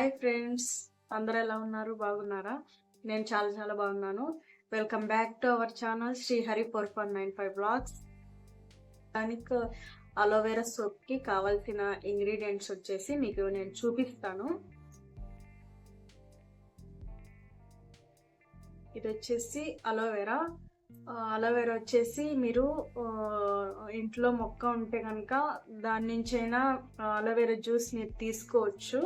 Hi friends అందరు ఎలా ఉన్నారు? బాగున్నారా? నేను చాలా చాలా బాగున్నాను. Welcome back to our channel Srihari four four nine five blogs దానికి అలోవెరా సోప్కి కావాల్సిన ఇంగ్రీడియంట్స్ వచ్చేసి మీకు నేను చూపిస్తాను. ఇది వచ్చేసి అలోవెరా అలోవెరా వచ్చేసి మీరు ఇంట్లో మొక్క ఉంటే కనుక దాని నుంచైనా అలోవెరా జ్యూస్ని తీసుకోవచ్చు.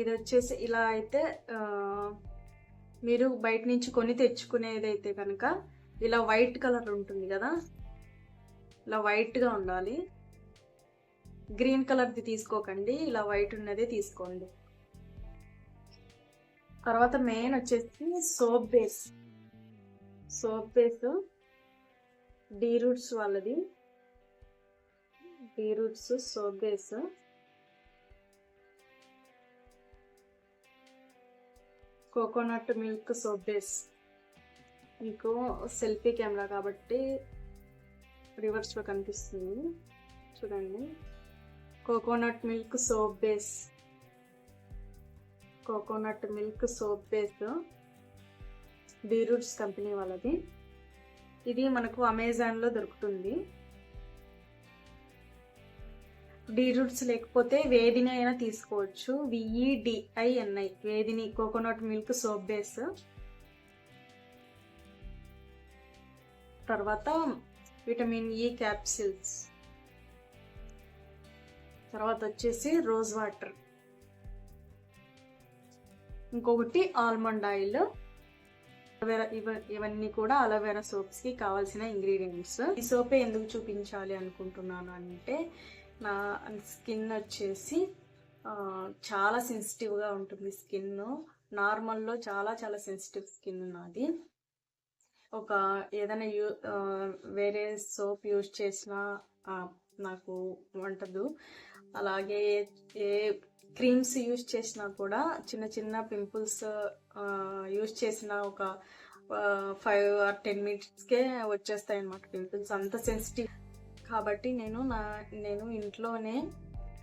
ఇది వచ్చేసి ఇలా అయితే మీరు బయట నుంచి కొని తెచ్చుకునేది అయితే కనుక ఇలా వైట్ కలర్ ఉంటుంది కదా ఇలా వైట్గా ఉండాలి. గ్రీన్ కలర్ది తీసుకోకండి ఇలా వైట్ ఉన్నదే తీసుకోండి. తర్వాత మెయిన్ వచ్చేసి soap base. Soap base de roots వాళ్ళది. De roots soap base. Coconut milk soap base. మీకు సెల్ఫీ కెమెరా కాబట్టి రివర్స్లో కనిపిస్తుంది. చూడండి. Coconut milk soap base. Coconut milk soap base. బీరూట్స్ company వాళ్ళది. ఇది మనకు అమెజాన్లో దొరుకుతుంది. డీ రూట్స్ లేకపోతే వేదిని అయినా తీసుకోవచ్చు. V E D I N I Vedini coconut milk soap base. తర్వాత విటమిన్ ఈ క్యాప్సిల్స్. తర్వాత వచ్చేసి రోజ్ వాటర్. ఇంకొకటి ఆల్మండ్ ఆయిల్. అలోవెరా ఇవ ఇవన్నీ కూడా అలోవెరా సోప్స్కి కావాల్సిన ఇంగ్రీడియంట్స్. ఈ సోపే ఎందుకు చూపించాలి అనుకుంటున్నాను అంటే నా స్కిన్ వచ్చేసి చాలా సెన్సిటివ్గా ఉంటుంది స్కిన్ నార్మల్లో చాలా చాలా సెన్సిటివ్ స్కిన్ నాది. ఒక ఏదైనా యూ వేరే సోప్ యూజ్ చేసినా నాకు వంటదు. అలాగే ఏ క్రీమ్స్ యూజ్ చేసినా కూడా చిన్న చిన్న పింపుల్స్ యూజ్ చేసిన ఒక ఫైవ్ ఆర్ టెన్ మినిట్స్కే వచ్చేస్తాయి అన్నమాట పింపుల్స్. అంత సెన్సిటివ్ కాబట్టి నేను నా నేను ఇంట్లోనే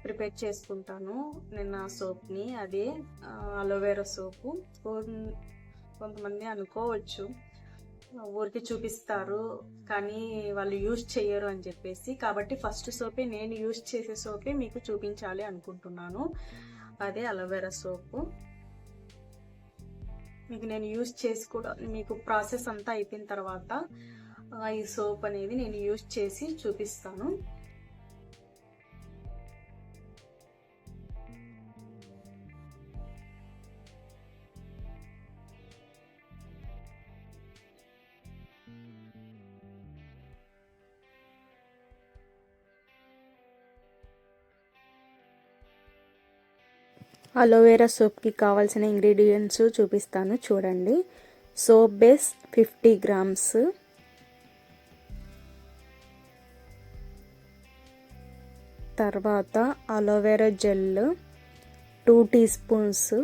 ప్రిపేర్ చేసుకుంటాను. నేను ఆ సోప్ని అదే అలోవెరా సోపు. కొంతమంది అనుకోవచ్చు ఊరికి చూపిస్తారు కానీ వాళ్ళు యూజ్ చేయరు అని చెప్పేసి. కాబట్టి ఫస్ట్ సోపే నేను యూజ్ చేసే సోపే మీకు చూపించాలి అనుకుంటున్నాను. అదే అలోవెరా సోపు. మీకు నేను యూజ్ చేసి కూడా మీకు ప్రాసెస్ అంతా అయిపోయిన తర్వాత ఈ సోప్ అనేది నేను యూజ్ చేసి చూపిస్తాను. అలోవెరా సోప్కి కావాల్సిన ఇంగ్రీడియంట్స్ చూపిస్తాను చూడండి. Soap base fifty grams. తర్వాత aloe vera gel two teaspoons.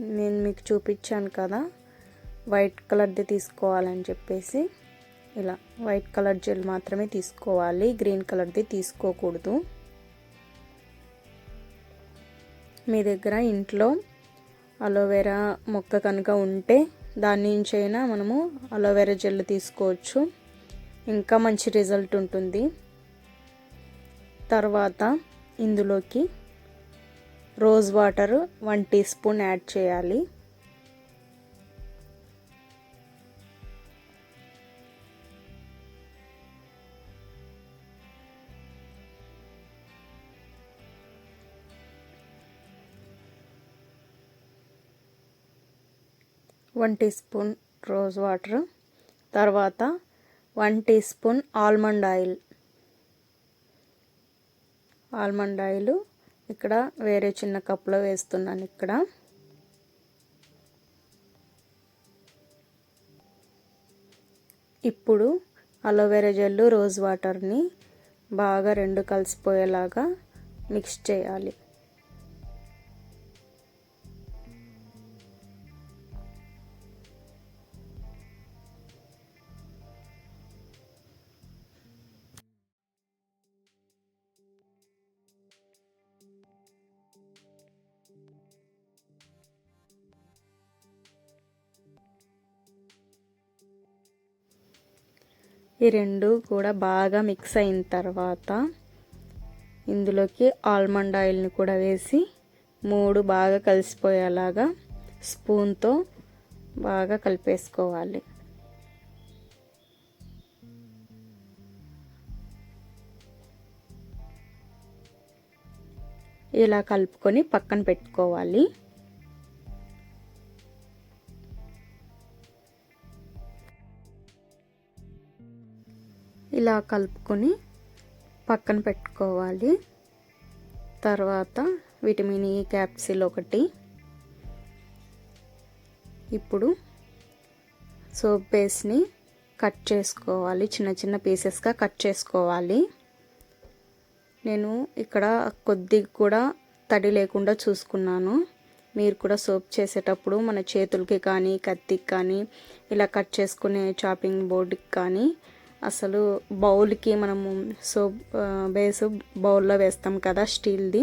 నేను మీకు చూపించాను కదా వైట్ కలర్ది తీసుకోవాలని చెప్పేసి. ఇలా వైట్ కలర్ జెల్ మాత్రమే తీసుకోవాలి గ్రీన్ కలర్ది తీసుకోకూడదు. మీ దగ్గర ఇంట్లో అలోవెరా మొక్క కనుక ఉంటే దాని నుంచైనా మనము అలోవెరా జెల్ తీసుకోవచ్చు. ఇంకా మంచి రిజల్ట్ ఉంటుంది. తర్వాత ఇందులోకి rose water one teaspoon add చేయాలి. One teaspoon rose water. తర్వాత one teaspoon almond oil almond oil ఇక్కడ వేరే చిన్న కప్లో వేస్తున్నాను ఇక్కడ. ఇప్పుడు అలోవెరా జెల్ రోజ్ వాటర్ని బాగా రెండు కలిసిపోయేలాగా మిక్స్ చేయాలి. ఈ రెండు కూడా బాగా మిక్స్ అయిన తర్వాత ఇందులోకి ఆల్మండ్ ఆయిల్ని కూడా వేసి మూడు బాగా కలిసిపోయేలాగా స్పూన్తో బాగా కలిపేసుకోవాలి. ఇలా కలుపుకొని పక్కన పెట్టుకోవాలి. ఇలా కలుపుకొని పక్కన పెట్టుకోవాలి. తర్వాత విటమిన్ ఈ క్యాప్సిల్ ఒకటి. ఇప్పుడు సోప్ బేస్ని కట్ చేసుకోవాలి. చిన్న చిన్న పీసెస్గా కట్ చేసుకోవాలి. నేను ఇక్కడ కొద్దిగా కూడా తడి లేకుండా చూసుకున్నాను. మీరు కూడా సోప్ చేసేటప్పుడు మన చేతులకి కానీ కత్తికి కానీ ఇలా కట్ చేసుకునే చాపింగ్ బోర్డుకి కానీ అసలు బౌల్కి మనము సోప్ బేస్ బౌల్లో వేస్తాం కదా స్టీల్ది.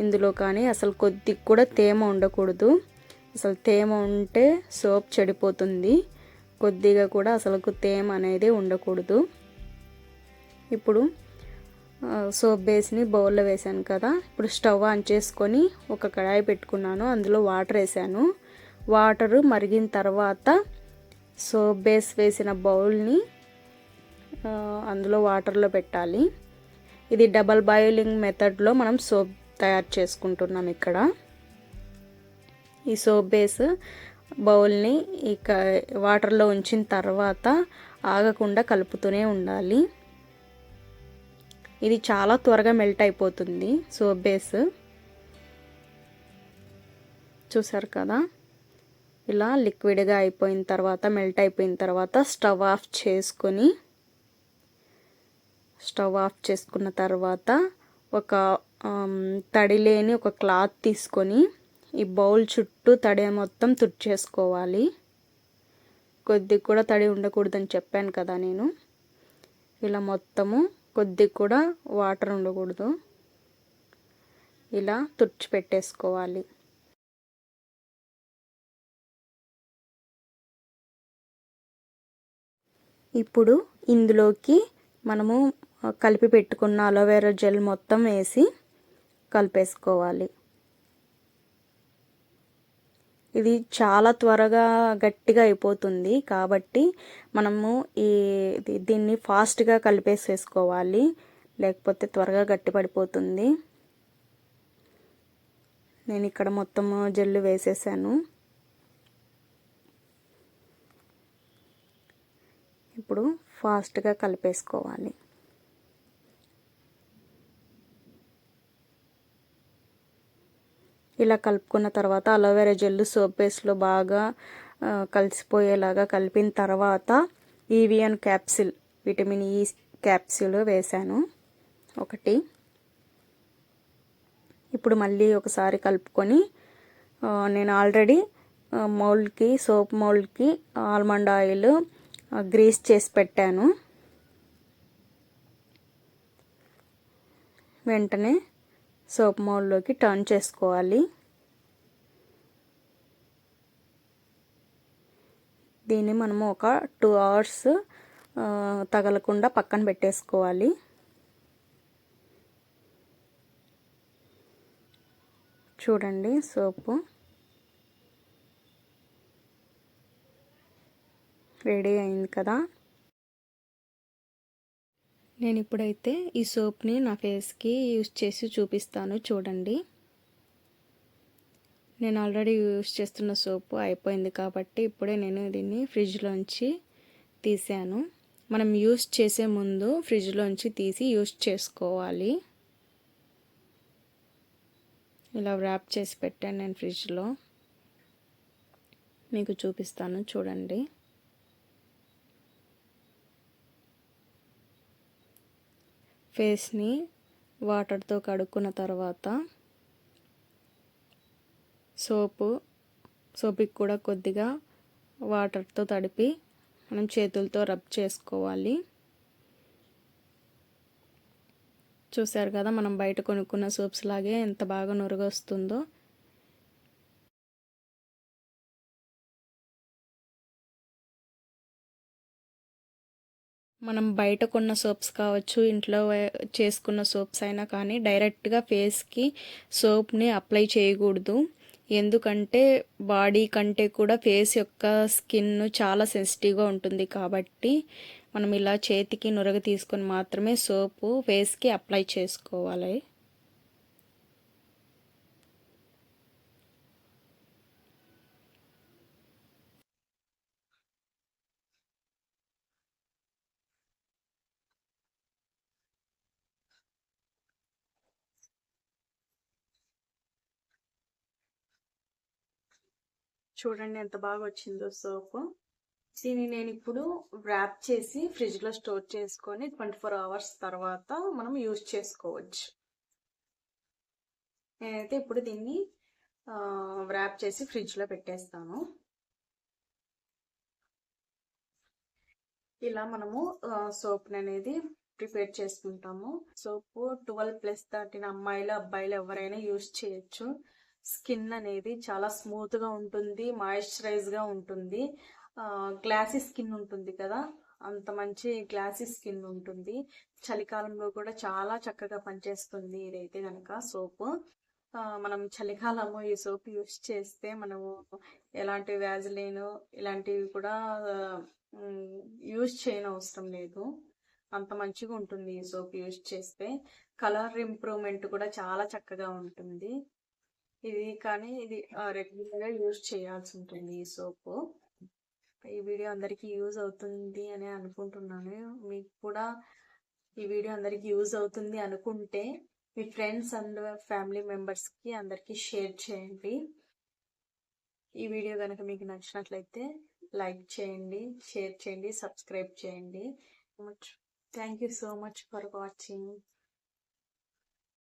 ఇందులో కానీ అసలు కొద్ది కూడా తేమ ఉండకూడదు. అసలు తేమ ఉంటే సోప్ చెడిపోతుంది. కొద్దిగా కూడా అసలు తేమ అనేది ఉండకూడదు. ఇప్పుడు సోప్ బేస్ని బౌల్లో వేసాను కదా. ఇప్పుడు స్టవ్ ఆన్ చేసుకొని ఒక కడాయి పెట్టుకున్నాను. అందులో వాటర్ వేసాను వాటరు మరిగిన తర్వాత సోప్ బేస్ వేసిన బౌల్ని అందులో వాటర్లో పెట్టాలి. ఇది డబల్ బాయిలింగ్ మెథడ్లో మనం సోప్ తయారు చేసుకుంటున్నాం ఇక్కడ. ఈ సోప్ బేస్ బౌల్ని ఇక వాటర్లో ఉంచిన తర్వాత ఆగకుండా కలుపుతూనే ఉండాలి. ఇది చాలా త్వరగా మెల్ట్ అయిపోతుంది సోప్ బేస్. చూసారు కదా? ఇలా లిక్విడ్గా అయిపోయిన తర్వాత మెల్ట్ అయిపోయిన తర్వాత స్టవ్ ఆఫ్ చేసుకొని స్టవ్ ఆఫ్ చేసుకున్న తర్వాత ఒక తడి లేని ఒక క్లాత్ తీసుకొని ఈ బౌల్ చుట్టూ తడి మొత్తం తుడిచేసుకోవాలి. కొద్దిగా కూడా తడి ఉండకూడదని చెప్పాను కదా నేను. ఇలా మొత్తము కొద్దిగా కూడా వాటర్ ఉండకూడదు. ఇలా తుడిచి పెట్టేసుకోవాలి ఇప్పుడు ఇందులోకి మనము కలిపి పెట్టుకున్న అలోవెరా జెల్ మొత్తం వేసి కలిపేసుకోవాలి. ఇది చాలా త్వరగా గట్టిగా అయిపోతుంది కాబట్టి మనము ఈ దీన్ని ఫాస్ట్గా కలిపేసేసుకోవాలి. లేకపోతే త్వరగా గట్టి పడిపోతుంది నేను ఇక్కడ మొత్తము జెల్లు వేసేసాను. ఇప్పుడు ఫాస్ట్గా కలిపేసుకోవాలి. ఇలా కలుపుకున్న తర్వాత అలోవెరా జెల్ సోప్ పేస్ట్లో బాగా కలిసిపోయేలాగా కలిపిన తర్వాత Evion capsule vitamin E capsule వేశాను. ఒకటి. ఇప్పుడు మళ్ళీ ఒకసారి కలుపుకొని నేను ఆల్రెడీ మౌల్డ్కి సోప్ మౌల్డ్కి ఆల్మండ్ ఆయిల్ గ్రీస్ చేసి పెట్టాను. వెంటనే సోప్ మౌల్లోకి టర్న్ చేసుకోవాలి. దీన్ని మనము ఒక టూ అవర్స్ తగలకుండా పక్కన పెట్టేసుకోవాలి. చూడండి సోపు. రెడీ అయింది కదా. నేను ఇప్పుడైతే ఈ సోప్ని నా ఫేస్కి యూజ్ చేసి చూపిస్తాను చూడండి. నేను ఆల్రెడీ యూజ్ చేస్తున్న సోపు అయిపోయింది కాబట్టి ఇప్పుడే నేను దీన్ని ఫ్రిడ్జ్లోంచి తీసాను. మనం యూజ్ చేసే ముందు ఫ్రిడ్జ్లోంచి తీసి యూజ్ చేసుకోవాలి. ఇలా ర్యాప్ చేసి పెట్టాను నేను ఫ్రిడ్జ్లో మీకు చూపిస్తాను చూడండి. ఫేస్ని వాటర్తో కడుక్కున్న తర్వాత సోపు సోపుకి కూడా కొద్దిగా వాటర్తో తడిపి మనం చేతులతో రబ్ చేసుకోవాలి. చూసారు కదా మనం బయట కొనుక్కున్న సోప్స్ లాగే ఎంత బాగా నురుగొస్తుందో. మనం బయట కొన్న సోప్స్ కావచ్చు ఇంట్లో చేసుకున్న సోప్స్ అయినా కానీ డైరెక్ట్గా ఫేస్కి సోప్ని అప్లై చేయకూడదు. ఎందుకంటే బాడీ కంటే కూడా ఫేస్ యొక్క స్కిన్ చాలా సెన్సిటివ్గా ఉంటుంది కాబట్టి మనం ఇలా చేతికి నురగ తీసుకొని మాత్రమే సోపు ఫేస్కి అప్లై చేసుకోవాలి. చూడండి ఎంత బాగా వచ్చిందో సోప్. దీన్ని నేను ఇప్పుడు ర్యాప్ చేసి ఫ్రిడ్జ్లో స్టోర్ చేసుకొని ట్వంటీ ఫోర్ అవర్స్ తర్వాత మనం యూజ్ చేసుకోవచ్చు. నేనైతే ఇప్పుడు దీన్ని ర్యాప్ చేసి ఫ్రిడ్జ్లో పెట్టేస్తాను. ఇలా మనము సోప్ని అనేది ప్రిపేర్ చేసుకుంటాము. సోప్ ట్వెల్వ్ ప్లస్ దాటిన అమ్మాయిలు అబ్బాయిలు ఎవరైనా యూజ్ చేయొచ్చు. స్కిన్ అనేది చాలా స్మూత్గా ఉంటుంది మాయిశ్చరైజ్గా ఉంటుంది. గ్లాసీ స్కిన్ ఉంటుంది కదా అంత మంచి గ్లాసీ స్కిన్ ఉంటుంది. చలికాలంలో కూడా చాలా చక్కగా పనిచేస్తుంది ఇదైతే కనుక సోపు. మనం చలికాలము ఈ సోప్ యూస్ చేస్తే మనము ఎలాంటి వ్యాజిలైన్ ఇలాంటివి కూడా యూజ్ చేయని అవసరం లేదు. అంత మంచిగా ఉంటుంది ఈ సోప్ యూజ్ చేస్తే. కలర్ ఇంప్రూవ్మెంట్ కూడా చాలా చక్కగా ఉంటుంది. ఇది కానీ ఇది రెగ్యులర్గా యూజ్ చేయాల్సి ఉంటుంది ఈ సోపు ఈ వీడియో అందరికీ యూజ్ అవుతుంది అని అనుకుంటున్నాను. మీకు కూడా ఈ వీడియో అందరికీ యూజ్ అవుతుంది అనుకుంటే మీ ఫ్రెండ్స్ అండ్ ఫ్యామిలీ మెంబర్స్కి అందరికీ షేర్ చేయండి. ఈ వీడియో కనుక మీకు నచ్చినట్లయితే లైక్ చేయండి షేర్ చేయండి సబ్స్క్రైబ్ చేయండి. Thank you so much for watching